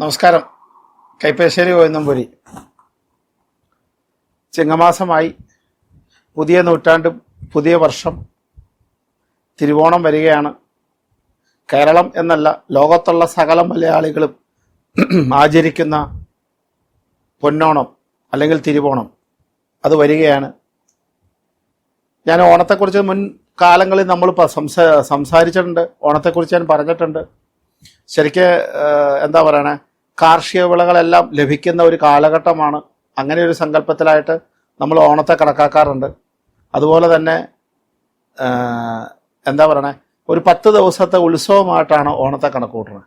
നമസ്കാരം. കൈപ്പേശ്ശേരി കോയന്നമ്പുരി ചിങ്ങമാസമായി പുതിയ നൂറ്റാണ്ടും പുതിയ വർഷം തിരുവോണം വരികയാണ്. കേരളം എന്നല്ല ലോകത്തുള്ള സകല മലയാളികളും ആചരിക്കുന്ന പൊന്നോണം അല്ലെങ്കിൽ തിരുവോണം. അത് വരികയാണ്. ഞാൻ ഓണത്തെക്കുറിച്ച് മുൻ കാലങ്ങളിൽ നമ്മൾ സംസാ സംസാരിച്ചിട്ടുണ്ട് ഓണത്തെക്കുറിച്ച് ഞാൻ പറഞ്ഞിട്ടുണ്ട്. ശരിക്ക് എന്താ പറയണേ? കാർഷിക വിളകളെല്ലാം ലഭിക്കുന്ന ഒരു കാലഘട്ടമാണ്. അങ്ങനെ ഒരു സങ്കല്പത്തിലായിട്ട് നമ്മൾ ഓണത്തെ കണക്കാക്കാറുണ്ട്. അതുപോലെ തന്നെ എന്താ പറയണേ? ഒരു പത്ത് ദിവസത്തെ ഉത്സവമായിട്ടാണ് ഓണത്തെ കണക്ക് കൂട്ടുന്നത്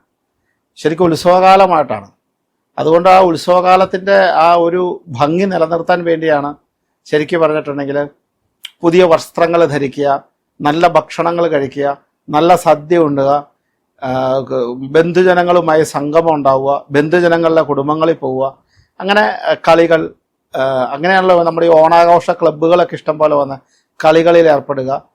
ശരിക്കും ഉത്സവകാലമായിട്ടാണ്. അതുകൊണ്ട് ആ ഉത്സവകാലത്തിന്റെ ആ ഒരു ഭംഗി നിലനിർത്താൻ വേണ്ടിയാണ് ശരിക്കും പറഞ്ഞിട്ടുണ്ടെങ്കിൽ പുതിയ വസ്ത്രങ്ങൾ ധരിക്കുക നല്ല ഭക്ഷണങ്ങൾ കഴിക്കുക നല്ല സദ്യ ഉണ്ടുക ബന്ധുജനങ്ങളുമായി സംഗമം ഉണ്ടാവുക ബന്ധുജനങ്ങളുടെ കുടുംബങ്ങളിൽ പോവുക അങ്ങനെ കളികൾ അങ്ങനെയുള്ള നമ്മുടെ ഈ ഓണാഘോഷ ക്ലബ്ബുകളൊക്കെ ഇഷ്ടം പോലെ വന്ന് കളികളിൽ ഏർപ്പെടുക.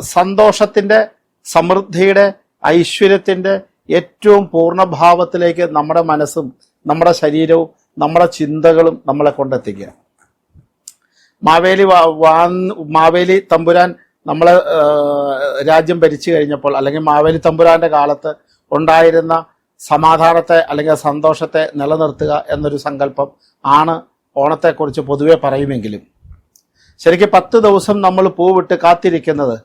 സന്തോഷത്തിന്റെ സമൃദ്ധിയുടെ ഐശ്വര്യത്തിന്റെ ഏറ്റവും പൂർണഭാവത്തിലേക്ക് നമ്മുടെ മനസ്സും നമ്മുടെ ശരീരവും നമ്മുടെ ചിന്തകളും നമ്മളെ കൊണ്ടെത്തിക്കുക. മാവേലി വാ- മാവേലി തമ്പുരാൻ നമ്മളെ ആ, രാജ്യം ഭരിച്ചു കഴിഞ്ഞപ്പോൾ അല്ലെങ്കിൽ മാവേലി തമ്പുരാന്റെ കാലത്ത് ഉണ്ടായിരുന്ന സമാധാനത്തെ അല്ലെങ്കിൽ സന്തോഷത്തെ നിലനിർത്തുക എന്നൊരു സങ്കല്പം ആണ് ഓണത്തെക്കുറിച്ച് പൊതുവെ പറയുമെങ്കിലും. ശരിക്കും പത്ത് ദിവസം നമ്മൾ പൂവിട്ട് കാത്തിരിക്കുന്നത്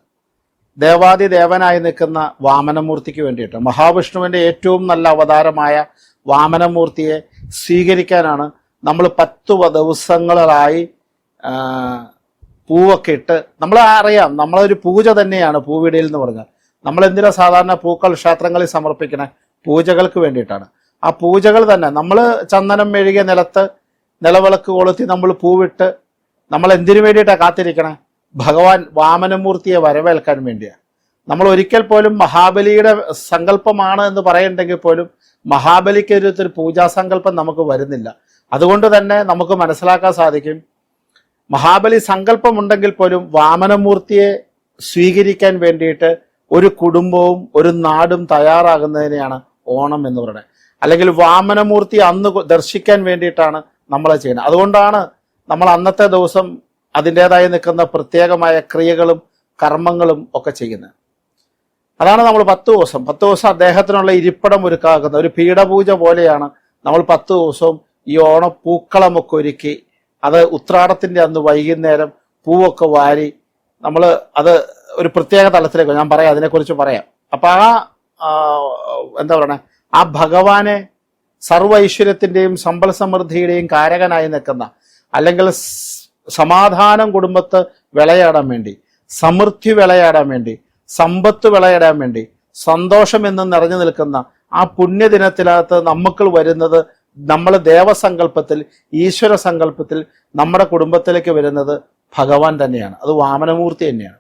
ദേവാദി ദേവനായി നിൽക്കുന്ന വാമനമൂർത്തിക്ക് വേണ്ടിയിട്ട്. മഹാവിഷ്ണുവിന്റെ ഏറ്റവും നല്ല അവതാരമായ വാമനമൂർത്തിയെ സ്വീകരിക്കാനാണ് നമ്മൾ പത്തു ദിവസങ്ങളായി പൂവൊക്കെ ഇട്ട് നമ്മൾ അറിയാം നമ്മളൊരു പൂജ തന്നെയാണ് പൂവിടയിൽ എന്ന് പറഞ്ഞാൽ. നമ്മൾ എന്തിനാ സാധാരണ പൂക്കൾ ക്ഷേത്രങ്ങളിൽ സമർപ്പിക്കണ? പൂജകൾക്ക് വേണ്ടിയിട്ടാണ്. ആ പൂജകൾ തന്നെ നമ്മൾ ചന്ദനം മെഴുകിയ നിലത്ത് നിലവിളക്ക് കൊളുത്തി നമ്മൾ പൂവിട്ട് നമ്മൾ എന്തിനു വേണ്ടിയിട്ടാണ് കാത്തിരിക്കണേ? ഭഗവാൻ വാമനമൂർത്തിയെ വരവേൽക്കാൻ വേണ്ടിയാണ് നമ്മൾ ഒരിക്കൽ പോലും മഹാബലിയുടെ സങ്കല്പമാണ് എന്ന് പറയുന്നുണ്ടെങ്കിൽ പോലും മഹാബലിക്ക് ഒരു പൂജാസങ്കല്പം നമുക്ക് വരുന്നില്ല. അതുകൊണ്ട് തന്നെ നമുക്ക് മനസ്സിലാക്കാൻ സാധിക്കും മഹാബലി സങ്കല്പമുണ്ടെങ്കിൽ പോലും വാമനമൂർത്തിയെ സ്വീകരിക്കാൻ വേണ്ടിയിട്ട് ഒരു കുടുംബവും ഒരു നാടും തയ്യാറാകുന്നതിനെയാണ് ഓണം എന്ന് പറയുന്നത്. അല്ലെങ്കിൽ വാമനമൂർത്തി അന്ന് ദർശിക്കാൻ വേണ്ടിയിട്ടാണ് നമ്മൾ ചെയ്യുന്നത്. അതുകൊണ്ടാണ് നമ്മൾ അന്നത്തെ ദിവസം അതിന്റെതായി നിൽക്കുന്ന പ്രത്യേകമായ ക്രിയകളും കർമ്മങ്ങളും ഒക്കെ ചെയ്യുന്നത്. അതാണ് നമ്മൾ പത്ത് ദിവസം. പത്ത് ദിവസം അദ്ദേഹത്തിനുള്ള ഇരിപ്പിടം ഒരുക്കാക്കുന്ന ഒരു പീഠപൂജ പോലെയാണ് നമ്മൾ പത്ത് ദിവസവും ഈ ഓണപ്പൂക്കളമൊക്കെ ഒരുക്കി അത് ഉത്രാടത്തിന്റെ അന്ന് വൈകുന്നേരം പൂവൊക്കെ വാരി നമ്മൾ അത് ഒരു പ്രത്യേക തലത്തിലേക്ക് ഞാൻ പറയാം അതിനെക്കുറിച്ച് പറയാം. അപ്പം ആ എന്താ പറയണേ? ആ ഭഗവാനെ സർവ ഐശ്വര്യത്തിന്റെയും സമ്പൽ സമൃദ്ധിയുടെയും കാരകനായി നിൽക്കുന്ന അല്ലെങ്കിൽ സമാധാനം കുടുംബത്ത് വിളയാടാൻ വേണ്ടി സമൃദ്ധി വിളയാടാൻ വേണ്ടി സമ്പത്ത് വിളയാടാൻ വേണ്ടി സന്തോഷം എന്ന് നിറഞ്ഞു നിൽക്കുന്ന ആ പുണ്യദിനത്തിനകത്ത് നമുക്ക് വരുന്നത് നമ്മൾ ദേവസങ്കല്പത്തിൽ ഈശ്വര സങ്കല്പത്തിൽ നമ്മുടെ കുടുംബത്തിലേക്ക് വരുന്നത് ഭഗവാൻ തന്നെയാണ്. അത് വാമനമൂർത്തി തന്നെയാണ്.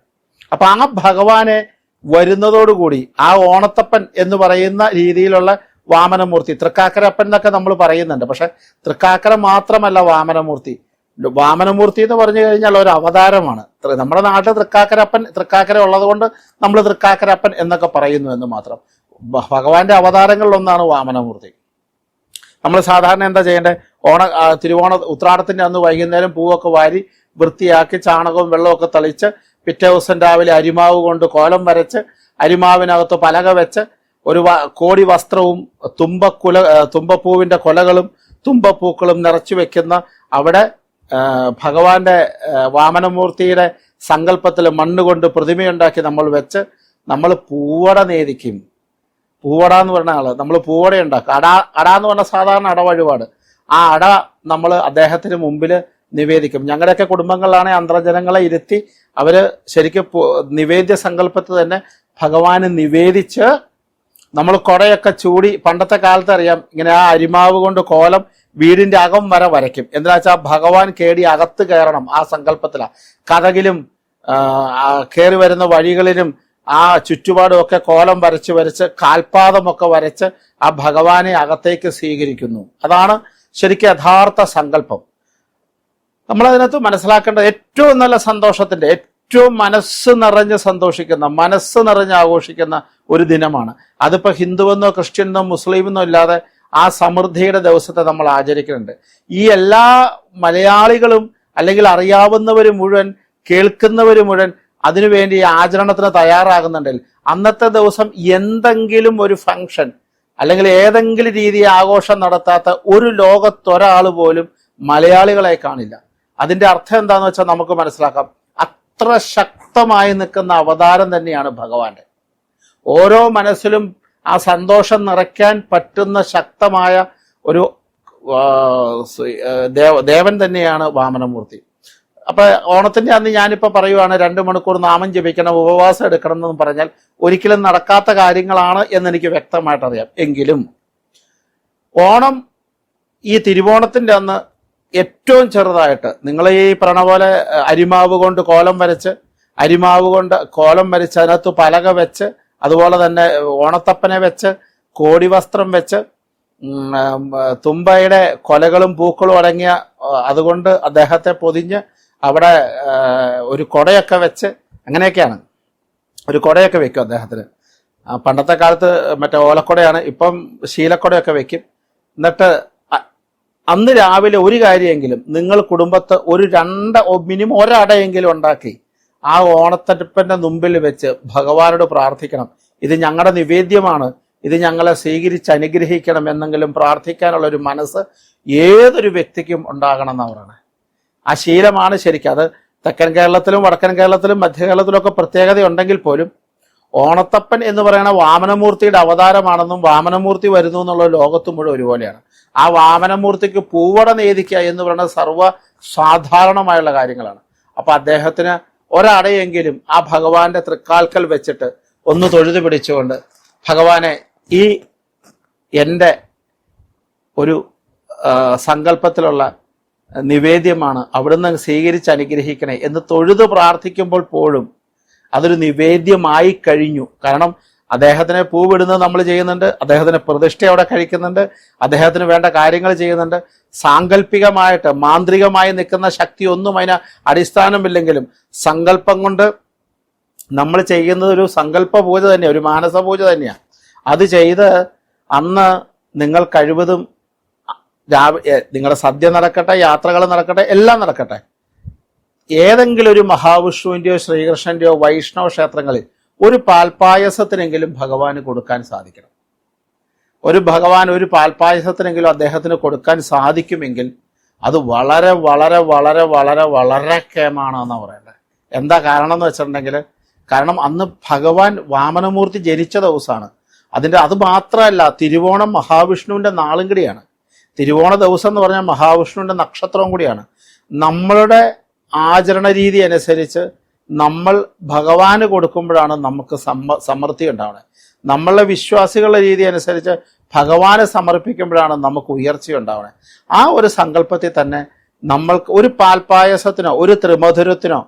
അപ്പൊ ആ ഭഗവാനെ വരുന്നതോടുകൂടി ആ ഓണത്തപ്പൻ എന്ന് പറയുന്ന രീതിയിലുള്ള വാമനമൂർത്തി തൃക്കാക്കരപ്പൻ എന്നൊക്കെ നമ്മൾ പറയുന്നുണ്ട്. പക്ഷെ തൃക്കാക്കര മാത്രമല്ല വാമനമൂർത്തി. വാമനമൂർത്തി എന്ന് പറഞ്ഞു കഴിഞ്ഞാൽ ഒരു അവതാരമാണ്. നമ്മുടെ നാട്ടിൽ തൃക്കാക്കരപ്പൻ തൃക്കാക്കര ഉള്ളത് കൊണ്ട് നമ്മൾ തൃക്കാക്കരപ്പൻ എന്നൊക്കെ പറയുന്നു എന്ന് മാത്രം. ഭഗവാന്റെ അവതാരങ്ങളിലൊന്നാണ് വാമനമൂർത്തി. നമ്മൾ സാധാരണ എന്താ ചെയ്യേണ്ടത് ഓണ തിരുവോണ ഉത്രാടത്തിന്റെ അന്ന് വൈകുന്നേരം പൂവൊക്കെ വാരി വൃത്തിയാക്കി ചാണകവും വെള്ളമൊക്കെ തളിച്ച് പിറ്റേ ദിവസം രാവിലെ അരിമാവ് കൊണ്ട് കോലം വരച്ച് അരിമാവിനകത്ത് പലക വെച്ച് ഒരു കോടി വസ്ത്രവും തുമ്പക്കുല തുമ്പപ്പൂവിന്റെ കൊലകളും തുമ്പപ്പൂക്കളും നിറച്ചു വെക്കുന്ന അവിടെ ഭഗവാന്റെ വാമനമൂർത്തിയുടെ സങ്കല്പത്തിൽ മണ്ണ് കൊണ്ട് പ്രതിമയുണ്ടാക്കി നമ്മൾ വെച്ച് നമ്മൾ പൂവട നേദിക്കും. പൂവട എന്ന് പറഞ്ഞ ആൾ നമ്മൾ പൂവട ഉണ്ടാക്കുക അട അട എന്ന് പറഞ്ഞ സാധാരണ അട വഴിപാട്. ആ അട നമ്മൾ അദ്ദേഹത്തിന് മുമ്പിൽ നിവേദിക്കും. ഞങ്ങളുടെയൊക്കെ കുടുംബങ്ങളിലാണെങ്കിൽ അന്തർജനങ്ങളെ ഇരുത്തി അവർ ശരിക്കും നിവേദ്യ സങ്കല്പത്തിൽ തന്നെ ഭഗവാന് നിവേദിച്ച് നമ്മൾ കുടയൊക്കെ ചൂടി പണ്ടത്തെ കാലത്ത് അറിയാം ഇങ്ങനെ ആ അരിമാവ് കൊണ്ട് കോലം വീടിന്റെ അകം വരെ വരയ്ക്കും. എന്താ വെച്ചാൽ ഭഗവാൻ കേടി അകത്ത് കയറണം ആ സങ്കല്പത്തിലാണ് കഥകിലും കയറി വരുന്ന വഴികളിലും ആ ചുറ്റുപാടും ഒക്കെ കോലം വരച്ച് വരച്ച് കാൽപാദമൊക്കെ വരച്ച് ആ ഭഗവാനെ അകത്തേക്ക് സ്വീകരിക്കുന്നു. അതാണ് ശരിക്കും യഥാർത്ഥ സങ്കല്പം. നമ്മളതിനകത്ത് മനസ്സിലാക്കേണ്ട ഏറ്റവും നല്ല സന്തോഷത്തിന്റെ ഏറ്റവും മനസ്സ് നിറഞ്ഞ് സന്തോഷിക്കുന്ന മനസ്സ് നിറഞ്ഞ് ആഘോഷിക്കുന്ന ഒരു ദിനമാണ്. അതിപ്പോ ഹിന്ദുവെന്നോ ക്രിസ്ത്യനെന്നോ മുസ്ലിമെന്നോ ഇല്ലാതെ ആ സമൃദ്ധിയുടെ ദിവസത്തെ നമ്മൾ ആചരിക്കുന്നുണ്ട്. ഈ എല്ലാ മലയാളികളും അല്ലെങ്കിൽ അറിയാവുന്നവർ മുഴുവൻ കേൾക്കുന്നവർ മുഴുവൻ അതിനുവേണ്ടി ആചരണത്തിന് തയ്യാറാകുന്നുണ്ടെങ്കിൽ അന്നത്തെ ദിവസം എന്തെങ്കിലും ഒരു ഫംഗ്ഷൻ അല്ലെങ്കിൽ ഏതെങ്കിലും രീതി ആഘോഷം നടത്താത്ത ഒരു ലോകത്തൊരാൾ പോലും മലയാളികളെ കാണില്ല. അതിന്റെ അർത്ഥം എന്താന്ന് വെച്ചാൽ നമുക്ക് മനസ്സിലാക്കാം. അത്ര ശക്തമായി നിൽക്കുന്ന അവതാരം തന്നെയാണ് ഭഗവാന്റെ. ഓരോ മനസ്സിലും ആ സന്തോഷം നിറയ്ക്കാൻ പറ്റുന്ന ശക്തമായ ഒരു ദേവൻ തന്നെയാണ് വാമനമൂർത്തി. അപ്പൊ ഓണത്തിന്റെ അന്ന് ഞാനിപ്പോ പറയുവാണ് രണ്ട് മണിക്കൂർ നാമം ജപിക്കണം ഉപവാസം എടുക്കണം എന്ന് പറഞ്ഞാൽ ഒരിക്കലും നടക്കാത്ത കാര്യങ്ങളാണ് എന്ന് എനിക്ക് വ്യക്തമായിട്ട് അറിയാം എങ്കിലും ഓണം ഈ തിരുവോണത്തിന്റെ അന്ന് ഏറ്റവും ചെറുതായിട്ട് നിങ്ങൾ ഈ പറഞ്ഞ പോലെ അരിമാവ് കൊണ്ട് കോലം വരച്ച് അരിമാവ് കൊണ്ട് കോലം വരച്ച് അതിനകത്ത് പലക വെച്ച് അതുപോലെ തന്നെ ഓണത്തപ്പനെ വെച്ച് കോടി വസ്ത്രം വെച്ച് തുമ്പയുടെ കൊലകളും പൂക്കളും അടങ്ങിയ അതുകൊണ്ട് അദ്ദേഹത്തെ പൊതിഞ്ഞ് അവിടെ ഒരു കുടയൊക്കെ വെച്ച് അങ്ങനെയൊക്കെയാണ്. ഒരു കുടയൊക്കെ വെക്കും അദ്ദേഹത്തിന്. പണ്ടത്തെ കാലത്ത് മറ്റേ ഓലക്കുടയാണ് ഇപ്പം ശീലക്കുടയൊക്കെ വെക്കും. എന്നിട്ട് അന്ന് രാവിലെ ഒരു കാര്യമെങ്കിലും നിങ്ങൾ കുടുംബത്ത് ഒരു രണ്ട് മിനിമം ഒരടയെങ്കിലും ഉണ്ടാക്കി ആ ഓണത്തടുപ്പന്റെ മുമ്പിൽ വെച്ച് ഭഗവാനോട് പ്രാർത്ഥിക്കണം. ഇത് ഞങ്ങളുടെ നിവേദ്യമാണ്. ഇത് ഞങ്ങളെ സ്വീകരിച്ച് അനുഗ്രഹിക്കണം എന്നെങ്കിലും പ്രാർത്ഥിക്കാനുള്ള ഒരു മനസ്സ് ഏതൊരു വ്യക്തിക്കും ഉണ്ടാകണം പറയുന്നത് ആ ശീലമാണ് ശരിക്കും. അത് തെക്കൻ കേരളത്തിലും വടക്കൻ കേരളത്തിലും മധ്യ കേരളത്തിലും ഒക്കെ പ്രത്യേകത ഉണ്ടെങ്കിൽ പോലും ഓണത്തപ്പൻ എന്ന് പറയുന്ന വാമനമൂർത്തിയുടെ അവതാരമാണെന്നും വാമനമൂർത്തി വരുന്നു എന്നുള്ള ലോകത്ത് മുഴുവൻ ഒരുപോലെയാണ്. ആ വാമനമൂർത്തിക്ക് പൂവട നേദിക്കുക എന്ന് പറയുന്ന സർവ സാധാരണമായുള്ള കാര്യങ്ങളാണ്. അപ്പൊ അദ്ദേഹത്തിന് ഒരടയെങ്കിലും ആ ഭഗവാന്റെ തൃക്കാൽക്കൽ വെച്ചിട്ട് ഒന്ന് തൊഴുതു പിടിച്ചുകൊണ്ട് ഭഗവാനെ ഈ എന്റെ ഒരു സങ്കല്പത്തിലുള്ള നിവേദ്യമാണ്. അവിടുന്ന് സ്വീകരിച്ച് അനുഗ്രഹിക്കണേ എന്ന് തൊഴുത് പ്രാർത്ഥിക്കുമ്പോൾ പോലും അതൊരു നിവേദ്യമായി കഴിഞ്ഞു. കാരണം അദ്ദേഹത്തിനെ പൂവിടുന്നത് നമ്മൾ ചെയ്യുന്നുണ്ട് അദ്ദേഹത്തിന് പ്രതിഷ്ഠ അവിടെ കഴിക്കുന്നുണ്ട് അദ്ദേഹത്തിന് വേണ്ട കാര്യങ്ങൾ ചെയ്യുന്നുണ്ട്. സാങ്കല്പികമായിട്ട് മാന്ത്രികമായി നിൽക്കുന്ന ശക്തി ഒന്നും അതിന് അടിസ്ഥാനമില്ലെങ്കിലും സങ്കല്പം കൊണ്ട് നമ്മൾ ചെയ്യുന്നത് ഒരു സങ്കല്പ പൂജ തന്നെയാണ് ഒരു മാനസ പൂജ തന്നെയാണ് അത് ചെയ്ത് അന്ന് നിങ്ങൾ കഴിവതും നിങ്ങളുടെ സദ്യ നടക്കട്ടെ യാത്രകൾ നടക്കട്ടെ എല്ലാം നടക്കട്ടെ. ഏതെങ്കിലും ഒരു മഹാവിഷ്ണുവിന്റെയോ ശ്രീകൃഷ്ണന്റെയോ വൈഷ്ണവ ക്ഷേത്രങ്ങളിൽ ഒരു പാൽപായസത്തിനെങ്കിലും ഭഗവാന് കൊടുക്കാൻ സാധിക്കണം. ഒരു ഭഗവാൻ ഒരു പാൽപായസത്തിനെങ്കിലും അദ്ദേഹത്തിന് കൊടുക്കാൻ സാധിക്കുമെങ്കിൽ അത് വളരെ വളരെ വളരെ വളരെ വളരെ കേമാണെന്നാണ് പറയേണ്ടത് എന്താ കാരണം എന്ന് വെച്ചിട്ടുണ്ടെങ്കിൽ കാരണം അന്ന് ഭഗവാൻ വാമനമൂർത്തി ജനിച്ച ദിവസമാണ് അതിന്റെ അത് മാത്രമല്ല തിരുവോണം മഹാവിഷ്ണുവിന്റെ നാളും കൂടിയാണ്. തിരുവോണ ദിവസം എന്ന് പറഞ്ഞാൽ മഹാവിഷ്ണുവിന്റെ നക്ഷത്രവും കൂടിയാണ്. നമ്മളുടെ ആചരണ രീതി അനുസരിച്ച് നമ്മൾ ഭഗവാന് കൊടുക്കുമ്പോഴാണ് നമുക്ക് സമ്മ സമൃദ്ധി ഉണ്ടാവുന്നത്. നമ്മളുടെ വിശ്വാസികളുടെ രീതി അനുസരിച്ച് ഭഗവാനെ സമർപ്പിക്കുമ്പോഴാണ് നമുക്ക് ഉയർച്ച ഉണ്ടാവുന്നത്. ആ ഒരു സങ്കല്പത്തിൽ തന്നെ നമ്മൾക്ക് ഒരു പാൽപായസത്തിനോ ഒരു ത്രിമധുരത്തിനോ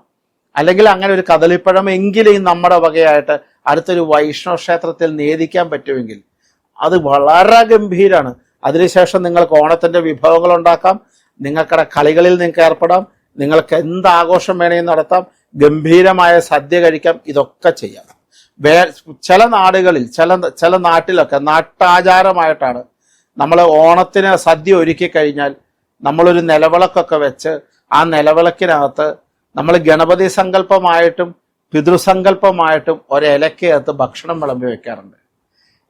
അല്ലെങ്കിൽ അങ്ങനെ ഒരു കദളിപ്പഴം എങ്കിലും നമ്മുടെ വകയായിട്ട് അടുത്തൊരു വൈഷ്ണവ ക്ഷേത്രത്തിൽ നേദിക്കാൻ പറ്റുമെങ്കിൽ അത് വളരെ ഗംഭീരാണ്. അതിനുശേഷം നിങ്ങൾക്ക് ഓണത്തിന്റെ വിഭവങ്ങൾ ഉണ്ടാക്കാം. നിങ്ങൾക്കടെ കളികളിൽ നിങ്ങൾക്ക് ഏർപ്പെടാം. നിങ്ങൾക്ക് എന്ത് ആഘോഷം വേണമെങ്കിലും നടത്താം. ഗംഭീരമായ സദ്യ കഴിക്കാം. ഇതൊക്കെ ചെയ്യാം. വേ ചില നാടുകളിൽ ചില ചില നാട്ടിലൊക്കെ നാട്ടാചാരമായിട്ടാണ് നമ്മൾ ഓണത്തിന് സദ്യ ഒരുക്കി കഴിഞ്ഞാൽ നമ്മളൊരു നിലവിളക്കൊക്കെ വെച്ച് ആ നിലവിളക്കിനകത്ത് നമ്മൾ ഗണപതി സങ്കല്പമായിട്ടും പിതൃസങ്കല്പമായിട്ടും ഒരിലക്കകത്ത് ഭക്ഷണം വിളമ്പി വെക്കാറുണ്ട്.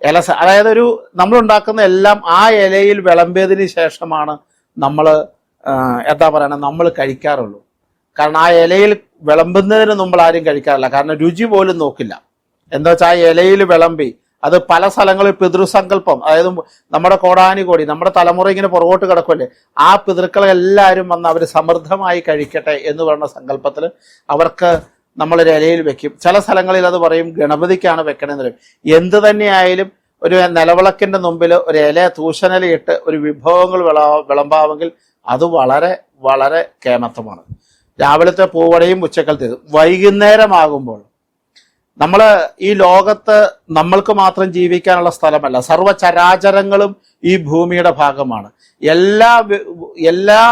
ഇല അതായത് ഒരു നമ്മൾ ഉണ്ടാക്കുന്ന എല്ലാം ആ ഇലയിൽ വിളമ്പിയതിന് ശേഷമാണ് നമ്മൾ എന്താ പറയണ നമ്മൾ കഴിക്കാറുള്ളൂ. കാരണം ആ ഇലയിൽ വിളമ്പുന്നതിന് നമ്മൾ ആരും കഴിക്കാറില്ല. കാരണം രുചി പോലും നോക്കില്ല. എന്താ വെച്ചാൽ ആ ഇലയിൽ വിളമ്പി അത് പല സ്ഥലങ്ങളിൽ പിതൃസങ്കല്പം അതായത് നമ്മുടെ കോടാനി കോടി നമ്മുടെ തലമുറ ഇങ്ങനെ പുറകോട്ട് കിടക്കുമല്ലേ ആ പിതൃക്കളെല്ലാവരും വന്ന് അവർ സമൃദ്ധമായി കഴിക്കട്ടെ എന്ന് പറയുന്ന സങ്കല്പത്തിൽ അവർക്ക് നമ്മളൊരു ഇലയിൽ വെക്കും. ചില സ്ഥലങ്ങളിൽ അത് പറയും ഗണപതിക്കാണ് വെക്കണമെന്ന് പറയും. എന്ത് തന്നെയായാലും ഒരു നിലവിളക്കിന്റെ മുമ്പിൽ ഒരു ഇല തൂശനിലയിട്ട് ഒരു വിഭവങ്ങൾ വിള വിളമ്പാവെങ്കിൽ അത് വളരെ വളരെ കേമത്വമാണ്. രാവിലത്തെ പൂവടയും ഉച്ചക്കലത്തേതും വൈകുന്നേരമാകുമ്പോൾ നമ്മൾ ഈ ലോകത്ത് നമ്മൾക്ക് മാത്രം ജീവിക്കാനുള്ള സ്ഥലമല്ല സർവചരാചരങ്ങളും ഈ ഭൂമിയുടെ ഭാഗമാണ്. എല്ലാ എല്ലാ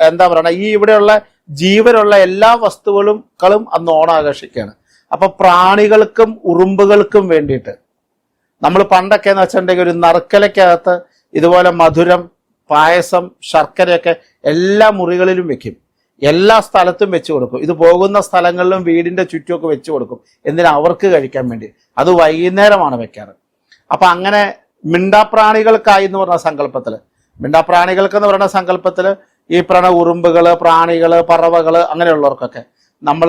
എന്താ പറയണ ഈ ഇവിടെയുള്ള ജീവനുള്ള എല്ലാ വസ്തുക്കളും കളും അന്ന് ഓണം ആഘോഷിക്കുകയാണ് അപ്പൊ പ്രാണികൾക്കും ഉറുമ്പുകൾക്കും വേണ്ടിയിട്ട് നമ്മൾ പണ്ടൊക്കെ എന്ന് വെച്ചിട്ടുണ്ടെങ്കിൽ ഒരു നറുക്കലയ്ക്കകത്ത് ഇതുപോലെ മധുരം പായസം ശർക്കരയൊക്കെ എല്ലാ മുറികളിലും വെക്കും. എല്ലാ സ്ഥലത്തും വെച്ചു കൊടുക്കും. ഇത് പോകുന്ന സ്ഥലങ്ങളിലും വീടിന്റെ ചുറ്റുമൊക്കെ വെച്ചു കൊടുക്കും. എന്തിനാ? അവർക്ക് കഴിക്കാൻ വേണ്ടി. അത് വൈകുന്നേരമാണ് വെക്കാറ്. അപ്പൊ അങ്ങനെ മിണ്ടാപ്രാണികൾക്കായി എന്ന് പറഞ്ഞ സങ്കല്പത്തിൽ മിണ്ടാപ്രാണികൾക്ക് എന്ന് പറയുന്ന സങ്കല്പത്തിൽ ഈ പ്രണ ഉറുമ്പുകൾ പ്രാണികൾ പറവകൾ അങ്ങനെയുള്ളവർക്കൊക്കെ നമ്മൾ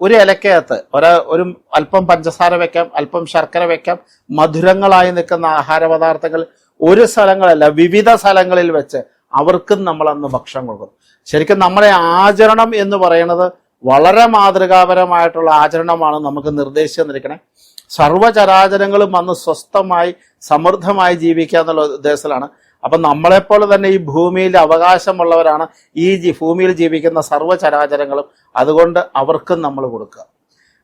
ഒരു ഇലക്കകത്ത് ഒരു ഒരു അല്പം പഞ്ചസാര വെക്കാം അല്പം ശർക്കര വെക്കാം മധുരങ്ങളായി നിൽക്കുന്ന ആഹാര പദാർത്ഥങ്ങൾ ഒരു സ്ഥലങ്ങളല്ല വിവിധ സ്ഥലങ്ങളിൽ വെച്ച് അവർക്കും നമ്മൾ അന്ന് ഭക്ഷണം കൊടുക്കും. ശരിക്കും നമ്മുടെ ആചരണം എന്ന് പറയുന്നത് വളരെ മാതൃകാപരമായിട്ടുള്ള ആചരണമാണ് നമുക്ക് നിർദ്ദേശിച്ചു തന്നിരിക്കണേ. സർവചരാചരങ്ങളും അന്ന് സ്വസ്ഥമായി സമൃദ്ധമായി ജീവിക്കുക എന്നുള്ള ഉദ്ദേശത്തിലാണ്. അപ്പൊ നമ്മളെപ്പോലെ തന്നെ ഈ ഭൂമിയിൽ അവകാശമുള്ളവരാണ് ഈ ഭൂമിയിൽ ജീവിക്കുന്ന സർവചരാചരങ്ങളും അതുകൊണ്ട് അവർക്കും നമ്മൾ കൊടുക്കുക.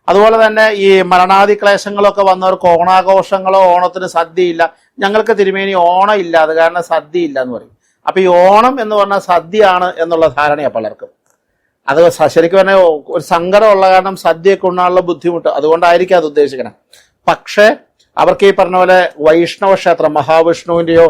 അതുപോലെ തന്നെ ഈ മരണാദി ക്ലേശങ്ങളൊക്കെ വന്നവർക്ക് ഓണാഘോഷങ്ങളോ ഓണത്തിന് സദ്യയില്ല. ഞങ്ങൾക്ക് തിരുമേനി ഓണം ഇല്ല അത് കാരണം സദ്യയില്ല എന്ന് പറയും. അപ്പൊ ഈ ഓണം എന്ന് പറഞ്ഞാൽ സദ്യയാണ് എന്നുള്ള ധാരണയാണ് പലർക്കും. അത് ശരിക്കും പറഞ്ഞാൽ ഒരു സങ്കടമുള്ള കാരണം സദ്യയൊക്കെ ഉണ്ണാനുള്ള ബുദ്ധിമുട്ട്. അതുകൊണ്ടായിരിക്കും അത് ഉദ്ദേശിക്കണം. പക്ഷേ അവർക്ക് ഈ പറഞ്ഞ പോലെ വൈഷ്ണവ ക്ഷേത്രം മഹാവിഷ്ണുവിന്റെയോ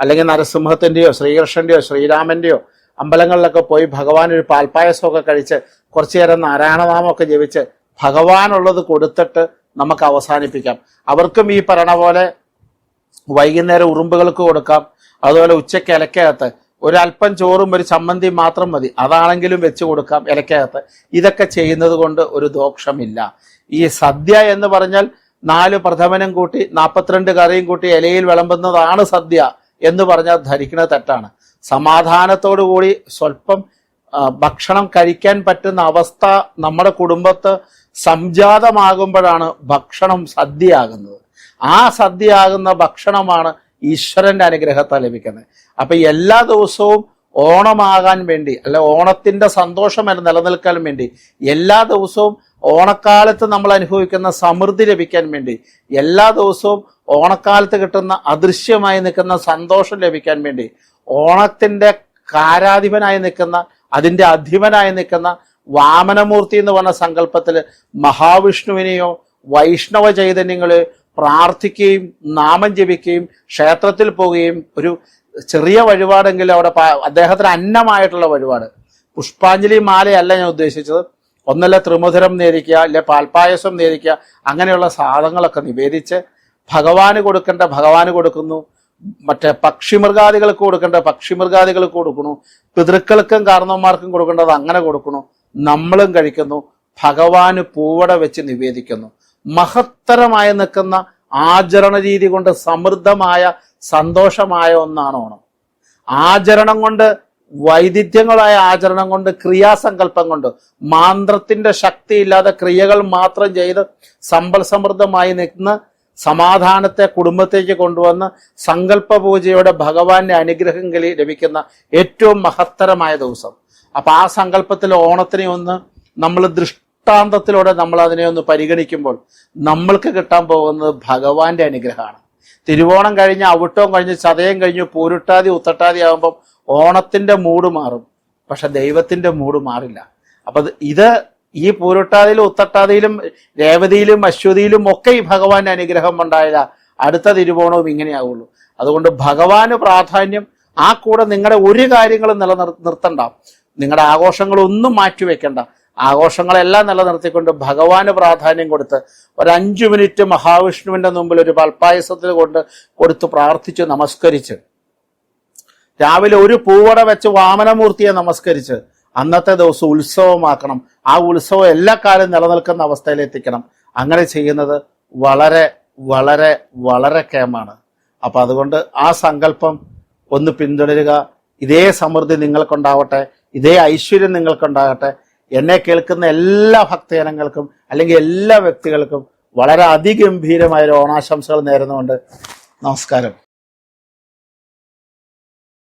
അല്ലെങ്കിൽ നരസിംഹത്തിന്റെയോ ശ്രീകൃഷ്ണന്റെയോ ശ്രീരാമന്റെയോ അമ്പലങ്ങളിലൊക്കെ പോയി ഭഗവാൻ ഒരു പാൽപ്പായസമൊക്കെ കഴിച്ച് കുറച്ചു നേരം നാരായണനാമമൊക്കെ ജപിച്ച് ഭഗവാനുള്ളത് കൊടുത്തിട്ട് നമുക്ക് അവസാനിപ്പിക്കാം. അവർക്കും ഈ പറയണ പോലെ വൈകുന്നേരം ഉറുമ്പുകൾക്ക് കൊടുക്കാം. അതുപോലെ ഉച്ചയ്ക്ക് ഇലക്കകത്ത് ഒരല്പം ചോറും ഒരു ചമ്മന്തി മാത്രം മതി. അതാണെങ്കിലും വെച്ച് കൊടുക്കാം ഇലക്കകത്ത്. ഇതൊക്കെ ചെയ്യുന്നത് കൊണ്ട് ഒരു ദോഷമില്ല. ഈ സദ്യ എന്ന് പറഞ്ഞാൽ നാല് പ്രഥമനും കൂട്ടി നാൽപ്പത്തിരണ്ട് കറിയും കൂട്ടി ഇലയിൽ വിളമ്പുന്നതാണ് സദ്യ. എന്ന് പറഞ്ഞാൽ ധരിക്കുന്നത് തെറ്റാണ്. സമാധാനത്തോടു കൂടി സ്വല്പം ഭക്ഷണം കഴിക്കാൻ പറ്റുന്ന അവസ്ഥ നമ്മുടെ കുടുംബത്ത് സംജാതമാകുമ്പോഴാണ് ഭക്ഷണം സദ്യയാകുന്നത്. ആ സദ്യയാകുന്ന ഭക്ഷണമാണ് ഈശ്വരന്റെ അനുഗ്രഹത്താൽ ലഭിക്കുന്നത്. അപ്പൊ എല്ലാ ദിവസവും ഓണമാകാൻ വേണ്ടി അല്ല ഓണത്തിന്റെ സന്തോഷം നിലനിൽക്കാൻ വേണ്ടി എല്ലാ ദിവസവും ഓണക്കാലത്ത് നമ്മൾ അനുഭവിക്കുന്ന സമൃദ്ധി ലഭിക്കാൻ വേണ്ടി എല്ലാ ദിവസവും ഓണക്കാലത്ത് കിട്ടുന്ന അദൃശ്യമായി നിൽക്കുന്ന സന്തോഷം ലഭിക്കാൻ വേണ്ടി ഓണത്തിന്റെ കാരാധിപനായി നിൽക്കുന്ന അതിന്റെ അധിപനായി നിൽക്കുന്ന വാമനമൂർത്തി എന്ന് പറഞ്ഞ സങ്കല്പത്തിൽ മഹാവിഷ്ണുവിനെയോ വൈഷ്ണവ ചൈതന്യങ്ങളെ പ്രാർത്ഥിക്കുകയും നാമം ജപിക്കുകയും ക്ഷേത്രത്തിൽ പോവുകയും ഒരു ചെറിയ വഴിപാടെങ്കിലും അവിടെ അദ്ദേഹത്തിന് അന്നമായിട്ടുള്ള വഴിപാട്. പുഷ്പാഞ്ജലി മാലയല്ല ഞാൻ ഉദ്ദേശിച്ചത്. ഒന്നല്ല ത്രിമധുരം നേരിക്കുക അല്ലെ പാൽപ്പായസം നേരിക്കുക അങ്ങനെയുള്ള സാധനങ്ങളൊക്കെ നിവേദിച്ച് ഭഗവാന് കൊടുക്കേണ്ട ഭഗവാന് കൊടുക്കുന്നു. മറ്റേ പക്ഷിമൃഗാദികൾക്ക് കൊടുക്കേണ്ട പക്ഷിമൃഗാദികൾക്ക് കൊടുക്കുന്നു. പിതൃക്കൾക്കും കാരണവന്മാർക്കും കൊടുക്കേണ്ടത് അങ്ങനെ കൊടുക്കുന്നു. നമ്മളും കഴിക്കുന്നു. ഭഗവാന് പൂവട വെച്ച് നിവേദിക്കുന്നു. മഹത്തരമായി നിൽക്കുന്ന ആചരണ രീതി കൊണ്ട് സമൃദ്ധമായ സന്തോഷമായ ഒന്നാണ് ഓണം. ആചരണം കൊണ്ട് വൈദിധ്യങ്ങളായ ആചരണം കൊണ്ട് ക്രിയാസങ്കല്പം കൊണ്ട് മാന്ത്രത്തിന്റെ ശക്തി ഇല്ലാതെ ക്രിയകൾ മാത്രം ചെയ്ത് സമ്പൽ സമൃദ്ധമായി നിൽക്കുന്ന സമാധാനത്തെ കുടുംബത്തേക്ക് കൊണ്ടുവന്ന് സങ്കല്പ പൂജയോടെ ഭഗവാന്റെ അനുഗ്രഹം കളി ലഭിക്കുന്ന ഏറ്റവും മഹത്തരമായ ദിവസം. അപ്പൊ ആ സങ്കല്പത്തിൽ ഓണത്തിനെ ഒന്ന് നമ്മൾ ദൃഷ്ടാന്തത്തിലൂടെ നമ്മൾ അതിനെ ഒന്ന് പരിഗണിക്കുമ്പോൾ നമ്മൾക്ക് കിട്ടാൻ പോകുന്നത് ഭഗവാന്റെ അനുഗ്രഹമാണ്. തിരുവോണം കഴിഞ്ഞ് അവിട്ടവും കഴിഞ്ഞ് ചതയം കഴിഞ്ഞ് പൂരുട്ടാതി ഉത്തട്ടാതി ആകുമ്പം ഓണത്തിന്റെ മൂഡ് മാറും പക്ഷെ ദൈവത്തിന്റെ മൂഡ് മാറില്ല. അപ്പൊ ഇത് ഈ പൂരൊട്ടാതിയിലും ഉത്തട്ടാതിയിലും രേവതിയിലും അശ്വതിയിലും ഒക്കെ ഈ ഭഗവാന്റെ അനുഗ്രഹം ഉണ്ടായത്. അടുത്ത തിരുവോണവും ഇങ്ങനെയാവുള്ളൂ. അതുകൊണ്ട് ഭഗവാന് പ്രാധാന്യം ആ കൂടെ നിങ്ങളുടെ ഒരു കാര്യങ്ങളും നിലനിർ നിർത്തണ്ട. നിങ്ങളുടെ ആഘോഷങ്ങളൊന്നും മാറ്റിവെക്കണ്ട. ആഘോഷങ്ങളെല്ലാം നിലനിർത്തിക്കൊണ്ട് ഭഗവാന് പ്രാധാന്യം കൊടുത്ത് ഒരു അഞ്ചു മിനിറ്റ് മഹാവിഷ്ണുവിന്റെ മുമ്പിൽ ഒരു പൽപ്പായസത്തിൽ കൊണ്ട് കൊടുത്ത് പ്രാർത്ഥിച്ച് നമസ്കരിച്ച് രാവിലെ ഒരു പൂവട വെച്ച് വാമനമൂർത്തിയെ നമസ്കരിച്ച് അന്നത്തെ ദിവസം ഉത്സവമാക്കണം. ആ ഉത്സവം എല്ലാ കാലം നിലനിൽക്കുന്ന അവസ്ഥയിൽ എത്തിക്കണം. അങ്ങനെ ചെയ്യുന്നത് വളരെ വളരെ വളരെ കേമാണ് അപ്പൊ അതുകൊണ്ട് ആ സങ്കല്പം ഒന്ന് പിന്തുടരുക. ഇതേ സമൃദ്ധി നിങ്ങൾക്കുണ്ടാവട്ടെ. ഇതേ ഐശ്വര്യം നിങ്ങൾക്കുണ്ടാകട്ടെ. എന്നെ കേൾക്കുന്ന എല്ലാ ഭക്തജനങ്ങൾക്കും അല്ലെങ്കിൽ എല്ലാ വ്യക്തികൾക്കും വളരെ അതിഗംഭീരമായ ഒരു ഓണാശംസകൾ നേരുന്നുകൊണ്ട് നമസ്കാരം.